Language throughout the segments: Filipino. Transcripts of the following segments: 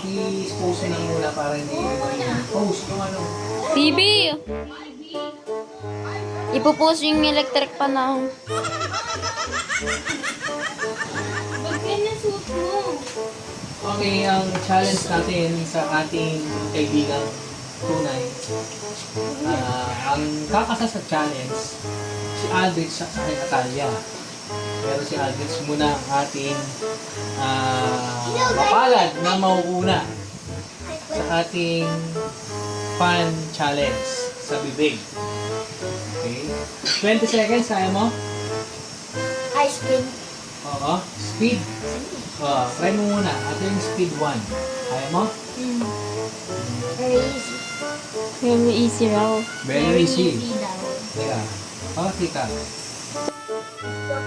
paki-expose na muna para hindi post yung ano. TV! Ipopost yung electric pa na. Ba't ganyan suot mo? Okay, ang challenge natin sa ating kaibigang tunay. Ah, ang kakasa sa challenge, si Aldrich sa kay Natalia. Pero si Aldrich muna ang ating ah, mapalad na mauuna sa ating fun challenge sa bibig. Okay? 20 seconds, kaya mo? Ice cream. Oo. Speed. Oh, try mo muna. Ito yung speed 1. Kaya mo? Very easy. Very easy raw. Very easy. daw. Teka. Pakakita. Uy!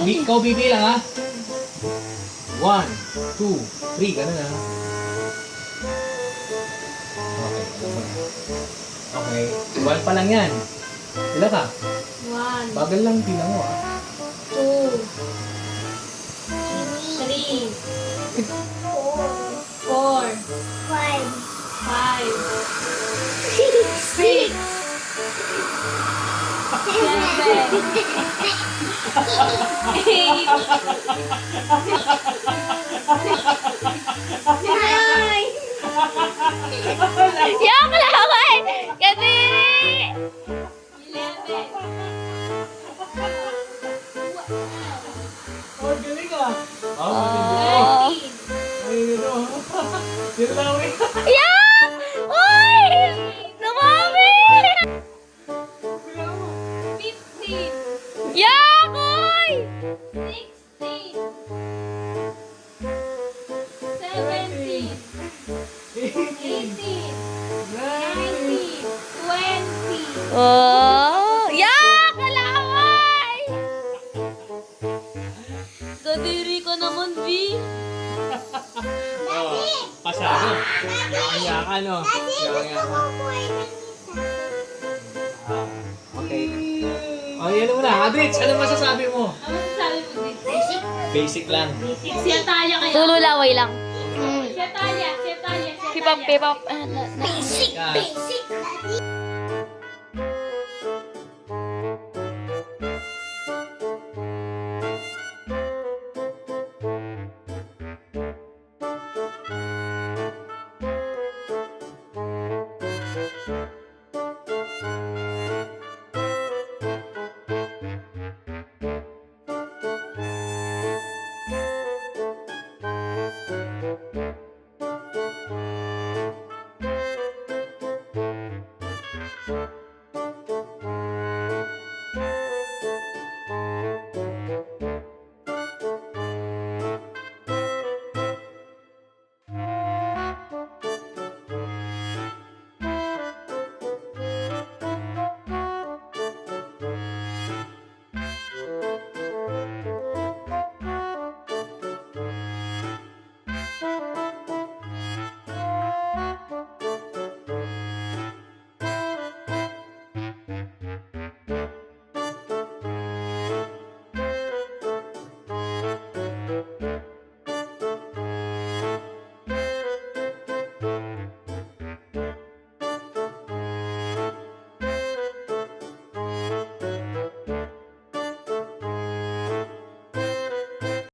Bi- Ikaw bibilang ha? 1, 2, 3. Ganun ha? Okay. Okay. 1 pa lang yan. Ilan ka? One, Bagal lang bilang mo ha. two, three, four, five, five, six, seven, eight, nine, Yak lang eh! Eh. Yak! Uy! Eighteen, nineteen, twenty. Oh! Pasado. Kaya ka, no? Kaya ka. Ah, okay. Oh, yan muna. Adrich, ano masasabi mo? Ano sabi mo? Basic? Basic lang. Si Atalia kaya. Tulo laway lang. Si Atalia, si Atalia, si Pipap, Atalia. pipap. Ah, na- na- Basic, basic.